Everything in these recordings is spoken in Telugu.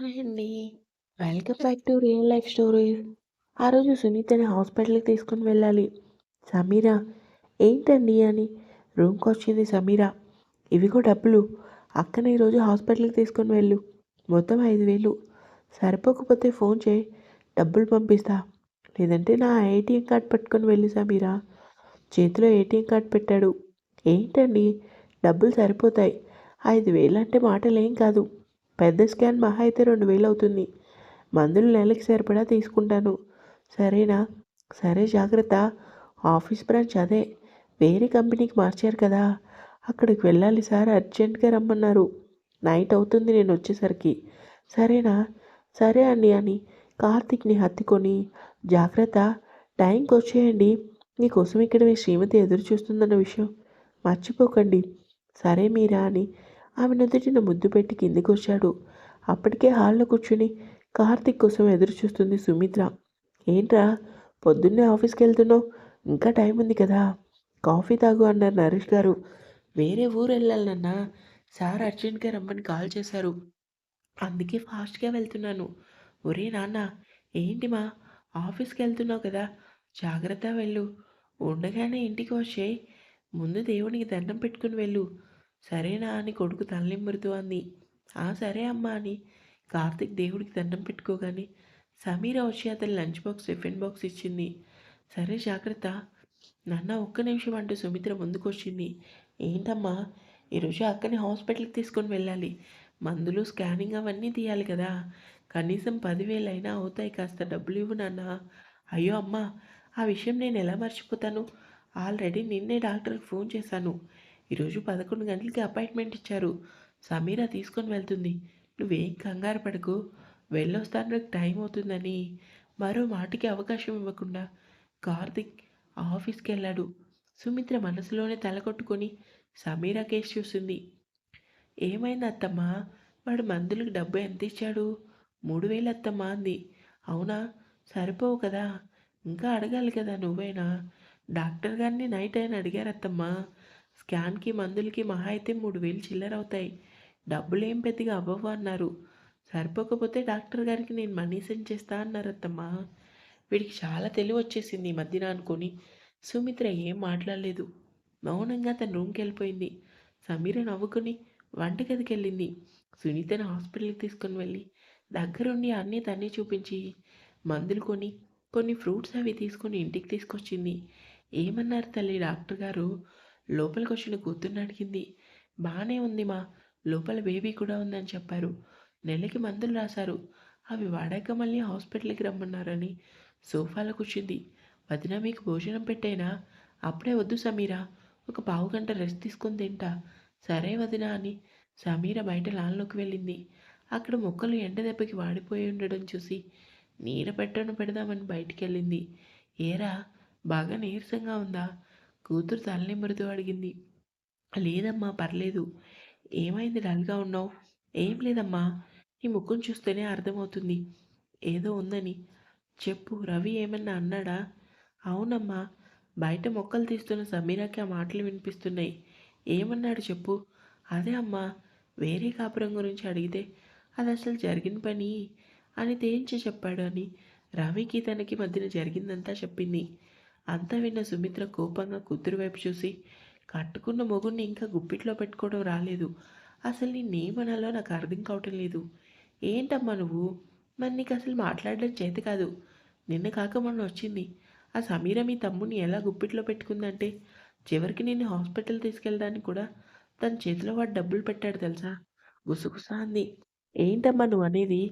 హాయ్ అండి. Welcome back to real life stories. ఆ రోజు సునీతని హాస్పిటల్‌కి తీసుకొని వెళ్ళాలి. సమీర ఏంటండి అని రూమ్కి వచ్చింది సమీర. ఇవిగో డబ్బులు. అక్కని ఈరోజు హాస్పిటల్‌కి తీసుకొని వెళ్ళు. మొత్తం ఐదు వేలు సరిపోకపోతే ఫోన్ చేయి. డబ్బులు పంపిస్తా. లేదంటే నా ఏటీఎం కార్డ్ పట్టుకొని వెళ్ళు సమీర. చేతిలో ఏటీఎం కార్డ్ పెట్టాడు. ఏంటండి డబ్బులు సరిపోతాయి. ఐదు వేలు అంటే మాటలేం కాదు. పెద్ద స్కాన్ మహా అయితే 2000 అవుతుంది. మందులు నెలకి సరిపడా తీసుకుంటాను. సరేనా? సరే జాగ్రత్త. ఆఫీస్ బ్రాంచ్ అదే. వేరే కంపెనీకి మార్చారు కదా! అక్కడికి వెళ్ళాలి సార్ అర్జెంట్‌గా రమ్మన్నారు. నైట్ అవుతుంది నేను వచ్చేసరికి సరేనా? సరే అండి అని కార్తిక్ని హత్తుకొని జాగ్రత్త. టైంకి వచ్చేయండి మీకోసం ఇక్కడ మీ శ్రీమతి ఎదురు చూస్తుందన్న విషయం మర్చిపోకండి. సరే మీరా అని ఆమె నుదుటిన ముద్దు పెట్టి కిందికొచ్చాడు. అప్పటికే హాల్‌లో కూర్చుని కార్తీక్ కోసం ఎదురు చూస్తుంది సుమిత్ర. ఏంట్రా పొద్దున్నే ఆఫీస్కి వెళ్తున్నావు ఇంకా టైం ఉంది కదా! కాఫీ తాగు అన్నారు నరేష్ గారు. వేరే ఊరు వెళ్ళాలన్నా సార్ అర్జెంట్‌గా రమ్మని కాల్ చేశారు. అందుకే ఫాస్ట్‌గా వెళ్తున్నాను. ఒరే నాన్న ఏంటి మా ఆఫీస్కి వెళ్తున్నావు కదా! జాగ్రత్తగా వెళ్ళు. ఉండగానే ఇంటికి వచ్చేయ్. ముందు దేవునికి దండం పెట్టుకుని వెళ్ళు. సరేనా అని కొడుకు తలనిమ్మరుతూ అంది. ఆ సరే అమ్మా అని కార్తీక్ దేవుడికి దండం పెట్టుకోగానే సమీర వచ్చి అతని లంచ్ బాక్స్ టిఫిన్ బాక్స్ ఇచ్చింది. సరే జాగ్రత్త. నాన్న ఒక్క నిమిషం అంటూ సుమిత్ర ముందుకొచ్చింది. ఏంటమ్మా ఈరోజు అక్కని హాస్పిటల్‌కి తీసుకొని వెళ్ళాలి. మందులు, స్కానింగ్ అవన్నీ తీయాలి కదా! కనీసం పదివేలైనా అవుతాయి కాస్త డబ్బులు ఇవ్వు నాన్న. అయ్యో అమ్మా! ఆ విషయం నేను ఎలా మర్చిపోతాను. ఆల్రెడీ నిన్నే డాక్టర్‌కి ఫోన్ చేశాను. ఈరోజు 11 గంటలకి అపాయింట్మెంట్ ఇచ్చారు. సమీర తీసుకొని వెళ్తుంది. నువ్వేం కంగారు పడకు. వెళ్ళొస్తానికి టైం అవుతుందని మరో మాటకి అవకాశం ఇవ్వకుండా కార్తిక్ ఆఫీస్కి వెళ్ళాడు సుమిత్ర మనసులోనే తల కొట్టుకొని సమీర కేసి చూసింది. ఏమైంది అత్తమ్మా? వాడు మందులకు డబ్బు ఎంత ఇచ్చాడు మూడు వేలు అత్తమ్మా అంది. అవునా? సరిపోవు కదా! ఇంకా అడగాలి కదా నువ్వైనా. డాక్టర్ గారిని నైట్ అయినా అడిగారు అత్తమ్మా స్కాన్‌కి, మందులకి మహా అయితే 3000 చిల్లరవుతాయి. డబ్బులేం పెద్దగా అవ్వవు అన్నారు. సరిపోకపోతే డాక్టర్ గారికి నేను మనీ సెండ్ చేస్తా అన్నారత్తమ్మా. వీడికి చాలా తెలివొచ్చేసింది ఈ మధ్యన అనుకొని సుమిత్ర ఏం మాట్లాడలేదు. మౌనంగా తన రూమ్‌కెళ్ళిపోయింది. సమీర వంటగదికి వెళ్ళింది సునీతను హాస్పిటల్‌కి తీసుకొని వెళ్ళి దగ్గరుండి అన్నీ తనే చూపించి మందులు కొని, కొన్ని ఫ్రూట్స్ అవి తీసుకొని ఇంటికి తీసుకొచ్చింది. ఏమన్నారు తల్లి డాక్టర్ గారు? లోపలికొచ్చిన కూతుర్ని అడిగింది. బాగానే ఉంది మా. లోపల బేబీ కూడా ఉందని చెప్పారు. నెలకి మందులు రాశారు. అవి వాడాక మళ్ళీ హాస్పిటల్‌కి రమ్మన్నారని సోఫాలో కూర్చుంది. వదినా మీకు భోజనం పెట్టేనా? అప్పుడే వద్దు సమీరా ఒక పావుగంట రెస్ట్ తీసుకొని తింటా. సరే వదినా అని సమీర బయట లాన్‌లోకి వెళ్ళింది. అక్కడ మొక్కలు ఎండ దెబ్బకి వాడిపోయి ఉండడం చూసి నీడ పెట్టను పెడదామని బయటికి వెళ్ళింది ఏరా బాగా నీరసంగా ఉందా? కూతురు తలనిమురుతూ అడిగింది. లేదమ్మా పర్లేదు. ఏమైంది డల్‌గా ఉన్నావు? ఏం లేదమ్మా. నీ ముఖం చూస్తేనే అర్థమవుతుంది. ఏదో ఉందని. చెప్పు రవి ఏమన్నా అన్నాడా? అవునమ్మా. బయట మొక్కలు తీస్తున్న సమీరాకి ఆ మాటలు వినిపిస్తున్నాయి. ఏమన్నాడు చెప్పు? అదే అమ్మా వేరే కాపురం గురించి అడిగితే అది అసలు జరిగిన పని అని తేల్చి చెప్పాడు అని రవికి తనకి మధ్యన జరిగిందంతా చెప్పింది. అంతా విన్న సుమిత్ర కోపంగా కూతురు వైపు చూసి కట్టుకున్న మొగుడిని ఇంకా గుప్పిట్లో పెట్టుకోవడం రాలేదు. అసలు నేమనాలో నాకు అర్థం కావటం లేదు. ఏంటమ్మా నువ్వు? మరి అసలు మాట్లాడడం చేత కాదు. నిన్న కాక మొన్న వచ్చింది. ఆ సమీర మీ తమ్ముడిని ఎలా గుప్పిట్లో పెట్టుకుందంటే చివరికి నిన్ను హాస్పిటల్ తీసుకెళ్ళడానికి కూడా తన చేతిలో వాడు డబ్బులు పెట్టాడు తెలుసా? గుసగుసా అంది. ఏంటమ్మా నువ్వు అనేది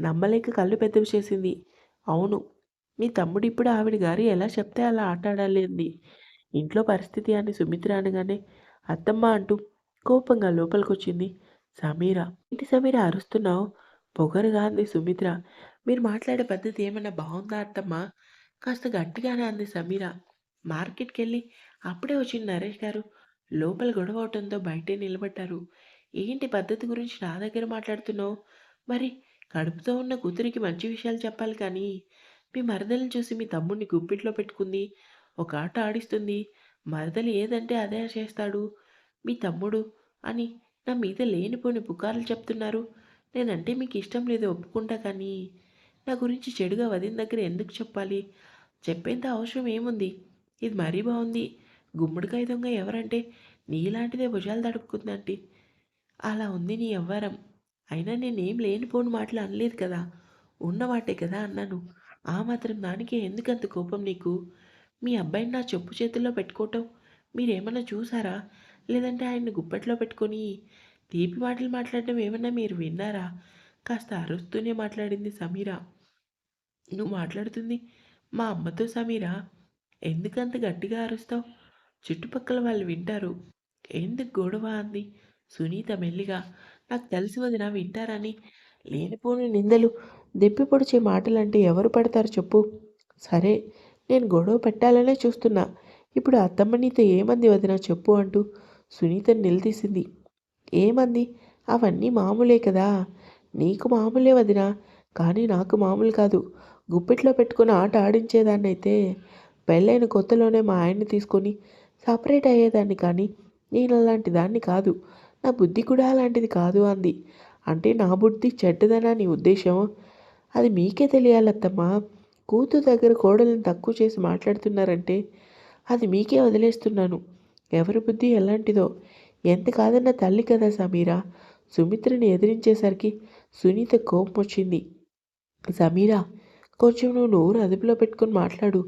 నమ్మలేక కళ్ళు పెద్దవి చేసింది. అవును. మీ తమ్ముడు ఇప్పుడు ఆవిడ గారు ఎలా చెప్తే అలా ఆటాడాలి ఇంట్లో పరిస్థితి అని సుమిత్ర అనగానే అత్తమ్మ అంటూ కోపంగా లోపలికొచ్చింది సమీర. ఇంటి సమీర అరుస్తున్నావు? పొగరుగా అంది సుమిత్ర. మీరు మాట్లాడే పద్ధతి ఏమన్నా బాగుందా అత్తమ్మ కాస్త గట్టిగానే అంది సమీర. మార్కెట్‌కెళ్ళి అప్పుడే వచ్చిన నరేష్ గారు లోపల గొడవ అవటంతో బయటే నిలబడ్డారు. ఏంటి పద్ధతి గురించి నా దగ్గర మాట్లాడుతున్నావు? మరి కడుపుతో ఉన్న కూతురికి మంచి విషయాలు చెప్పాలి కానీ, మీ మరదల్ని చూసి మీ తమ్ముడిని గుప్పిట్లో పెట్టుకుంది. ఒక ఆట ఆడిస్తుంది. మరదలు ఏదంటే అదే చేస్తాడు. మీ తమ్ముడు అని నా మీద లేనిపోని పుకార్లు చెప్తున్నారు. నేనంటే మీకు ఇష్టం లేదు ఒప్పుకుంటా కానీ నా గురించి చెడుగా వదిన దగ్గర ఎందుకు చెప్పాలి చెప్పేంత అవసరం ఏముంది ఇది మరీ బాగుంది గుమ్మడికాయ దొంగ ఎవరంటే నీలాంటిదే భుజాలు తడుపుకుందంటే అలా ఉంది నీ ఎవ్వరం అయినా నేనేం లేనిపోని మాటలు అనలేదు కదా ఉన్నవాటే కదా అన్నాను ఆ మాత్రం దానికే ఎందుకంత కోపం నీకు? మీ అబ్బాయిని నా చెప్పు చేతుల్లో పెట్టుకోవటం మీరేమన్నా చూసారా? లేదంటే ఆయన్ని గుప్పట్లో పెట్టుకొని తీపి మాటలు మాట్లాడడం ఏమన్నా మీరు విన్నారా? కాస్త అరుస్తూనే మాట్లాడింది సమీర. నువ్వు మాట్లాడుతుంది మా అమ్మతో సమీరా. ఎందుకంత గట్టిగా అరుస్తావు? చుట్టుపక్కల వాళ్ళు వింటారు. ఎందుకు గొడవ అంది సునీత మెల్లిగా. నాకు తెలిసి వదిన వింటారని. లేనిపోని నిందలు దెప్పి పొడిచే మాటలంటే ఎవరు పడతారు చెప్పు. సరే నేను గొడవ పెట్టాలనే చూస్తున్నా. ఇప్పుడు అత్తమ్మ నీతో ఏమంది వదిన చెప్పు అంటూ సునీతని నిలదీసింది. ఏమంది అవన్నీ మామూలే కదా. నీకు మామూలే వదిన కానీ నాకు మామూలు కాదు. గుప్పిట్లో పెట్టుకుని ఆట ఆడించేదాన్నైతే పెళ్ళైన కొత్తలోనే మా ఆయన్ని తీసుకొని సపరేట్ అయ్యేదాన్ని కానీ నేను అలాంటి దాన్ని కాదు. నా బుద్ధి కూడా అలాంటిది కాదు అంది. అంటే నా బుద్ధి చెడ్డదనా నీ ఉద్దేశం అది మీకే తెలియాలత్తమ్మా. కూతురు దగ్గర కోడలను తక్కువ చేసి మాట్లాడుతున్నారంటే అది మీకే వదిలేస్తున్నాను. ఎవరి బుద్ధి ఎలాంటిదో. ఎంత కాదన్న తల్లి కదా సమీరా. సుమిత్రని ఎదిరించేసరికి సునీత కోపం వచ్చింది. సమీరా కొంచెం నువ్వు నోరు అదుపులో పెట్టుకొని మాట్లాడు.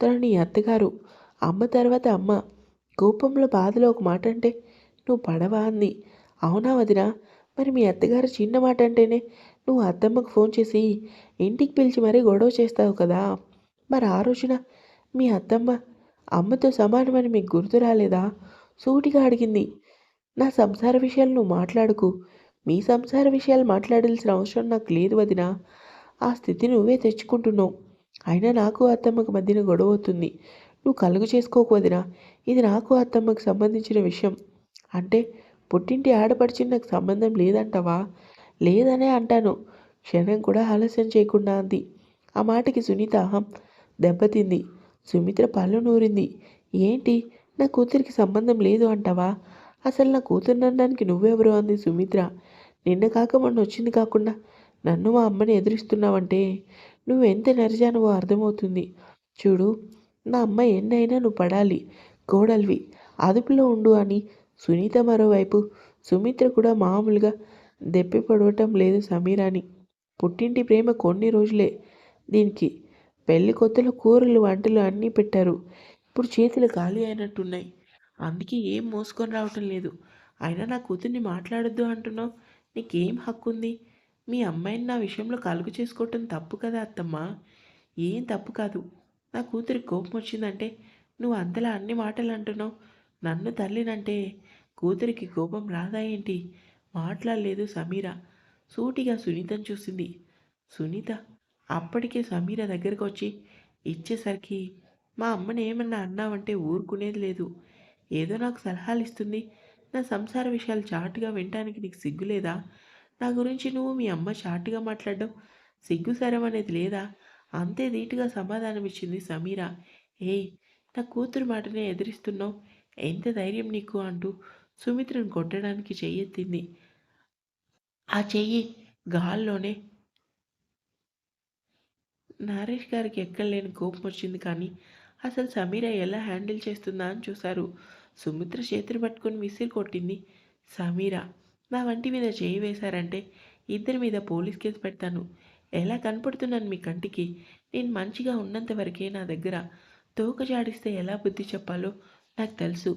తను నీ అత్తగారు అమ్మ తర్వాత అమ్మ. కోపంలో బాధలో ఒక మాట అంటే నువ్వు పడవా అంది. అవునా వదినా మరి మీ అత్తగారు చిన్న మాట అంటేనే నువ్వు అత్తమ్మకు ఫోన్ చేసి ఇంటికి పిలిచి మరీ గొడవ చేస్తావు కదా. మరి ఆ రోజున మీ అత్తమ్మ అమ్మతో సమానమని మీకు గుర్తు రాలేదా? సూటిగా అడిగింది. నా సంసార విషయాలు నువ్వు మాట్లాడుకు. మీ సంసార విషయాలు మాట్లాడాల్సిన అవసరం నాకు లేదు వదినా. ఆ స్థితి నువ్వే తెచ్చుకుంటున్నావు. అయినా నాకు అత్తమ్మకు మధ్యన గొడవ అవుతుంది. నువ్వు కలుగు చేసుకోకు వదినా. ఇది నాకు అత్తమ్మకు సంబంధించిన విషయం. అంటే పుట్టింటి ఆడపడిచి నాకు సంబంధం లేదంటవా? లేదనే అంటాను. క్షణం కూడా ఆలస్యం చేయకుండా అంది. ఆ మాటకి సునీత దెబ్బతింది. సుమిత్ర పళ్ళు నూరింది. ఏంటి? నా కూతురికి సంబంధం లేదు అంటావా? అసలు నా కూతురు అనడానికి నువ్వెవరు? అంది సుమిత్ర. నిన్న కాక మొన్న వచ్చింది కాకుండా నన్ను మా అమ్మని ఎదురిస్తున్నావంటే నువ్వు ఎంత నరిజానవో అర్థమవుతుంది. చూడు నా అమ్మ ఎన్నైనా నువ్వు పడాలి కోడల్వి. అదుపులో ఉండు అని సునీత మరోవైపు సుమిత్ర కూడా మామూలుగా దెప్పి పడవటం లేదు సమీరాని పుట్టింటి ప్రేమ కొన్ని రోజులే. దీనికి పెళ్ళి కొత్తలో కూరలు వంటలు అన్నీ పెట్టారు. ఇప్పుడు చేతులు ఖాళీ అయినట్టున్నాయి. అందుకే ఏం మోసుకొని రావటం లేదు. అయినా నా కూతుర్ని మాట్లాడొద్దు అంటున్నావు? నీకేం హక్కు ఉంది మీ అమ్మాయిని నా విషయంలో కలుగు చేసుకోవటం తప్పు కదా అత్తమ్మ. ఏం తప్పు కాదు. నా కూతురి కోపం వచ్చిందంటే నువ్వు అంతలా అన్ని మాటలు అంటున్నావు. నన్ను తల్లినంటే కూతురికి కోపం రాదా ఏంటి? మాట్లాడలేదు సమీర. సూటిగా సునీతను చూసింది. సునీత అప్పటికే సమీర దగ్గరకు వచ్చి ఇచ్చేసరికి మా అమ్మని ఏమన్నా అన్నావంటే ఊరుకునేది లేదు. ఏదో నాకు సలహాలు ఇస్తుంది నా సంసార విషయాలు చాటుగా వినటానికి నీకు సిగ్గులేదా? నా గురించి నువ్వు మీ అమ్మ చాటుగా మాట్లాడడం సిగ్గు సరం అనేది లేదా? అంతే ధీటుగా సమాధానం ఇచ్చింది సమీర. ఏయ్ నా కూతురు మాటనే ఎదిరిస్తున్నావు. ఎంత ధైర్యం నీకు అంటూ సుమిత్రను కొట్టడానికి చెయ్యెత్తింది. ఆ చెయ్యి గాల్లోనే. నరేష్ గారికి ఎక్కడలేని కోపం వచ్చింది కానీ అసలు సమీర ఎలా హ్యాండిల్ చేస్తుందా అని చూశారు. సుమిత్ర చేతులు పట్టుకుని విసిరి కొట్టింది. సమీర నా వంటి మీద చేయి వేశారంటే ఇద్దరి మీద పోలీస్ కేసు పెడతాను. ఎలా కనపడుతున్నాను మీ కంటికి? నేను మంచిగా ఉన్నంత వరకే నా దగ్గర తోక జాడిస్తే ఎలా బుద్ధి చెప్పాలో నాకు తెలుసు.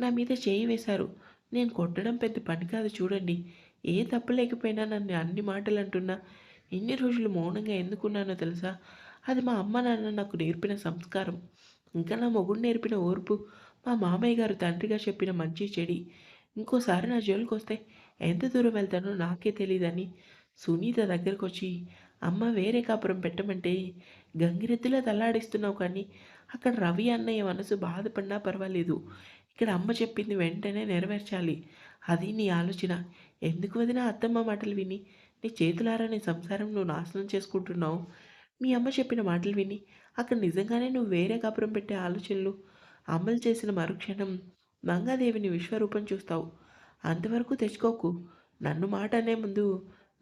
నా మీద చేయి వేశారు. నేను కొట్టడం పెద్ద పని కాదు చూడండి. ఏ తప్పు లేకపోయినా నన్ను అన్ని మాటలు అంటున్నా. ఎన్ని రోజులు మౌనంగా ఎందుకున్నానో తెలుసా? అది మా అమ్మ నాన్న నాకు నేర్పిన సంస్కారం. ఇంకా నా మొగుడు నేర్పిన ఓర్పు మా మామయ్య గారు తండ్రిగా చెప్పిన మంచి చెడి. ఇంకోసారి నా జోలికి వస్తే ఎంత దూరం వెళ్తానో నాకే తెలియదని సునీత దగ్గరకు వచ్చి అమ్మ వేరే కాపురం పెట్టమంటే గంగిరెద్దులా తల్లాడిస్తున్నావు కానీ అక్కడ రవి అన్నయ్య మనసు బాధపడినా పర్వాలేదు. ఇక్కడ అమ్మ చెప్పింది వెంటనే నెరవేర్చాలి. అది నీ ఆలోచన. ఎందుకు వదిన అత్తమ్మ మాటలు విని? నీ చేతులారా నీ సంసారం నువ్వు నాశనం చేసుకుంటున్నావు? మీ అమ్మ చెప్పిన మాటలు విని అక్కడ నిజంగానే నువ్వు వేరే కాపురం పెట్టే ఆలోచనలు అమలు చేసిన మరుక్షణం మంగాదేవిని విశ్వరూపం చూస్తావు. అంతవరకు తెచ్చుకోకు. నన్ను మాట అనే ముందు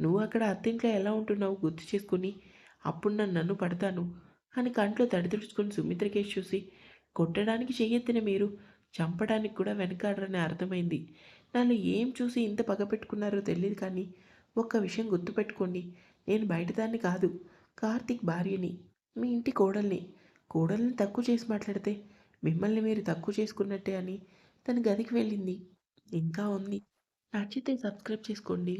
నువ్వు అక్కడ అత్తింట్లో ఎలా ఉంటున్నావు గుర్తు చేసుకుని అప్పుడు నన్ను నన్ను పడతాను అని కంట్లో తడి సుమిత్రకేష్ సుమిత్ర చూసి కొట్టడానికి చెయ్యెత్తిన మీరు చంపడానికి కూడా వెనకాడరని అర్థమైంది. నన్ను ఏం చూసి ఇంత పగ పెట్టుకున్నారో తెలియదు కానీ ఒక్క విషయం గుర్తుపెట్టుకోండి. నేను బయటదాన్ని కాదు కార్తీక్ భార్యని మీ ఇంటి కోడల్ని. కోడల్ని తక్కువ చేసి మాట్లాడితే మిమ్మల్ని మీరు తక్కువ చేసుకున్నట్టే అని తన గదికి వెళ్ళింది. ఇంకా ఉంది. నచ్చితే సబ్స్క్రైబ్ చేసుకోండి.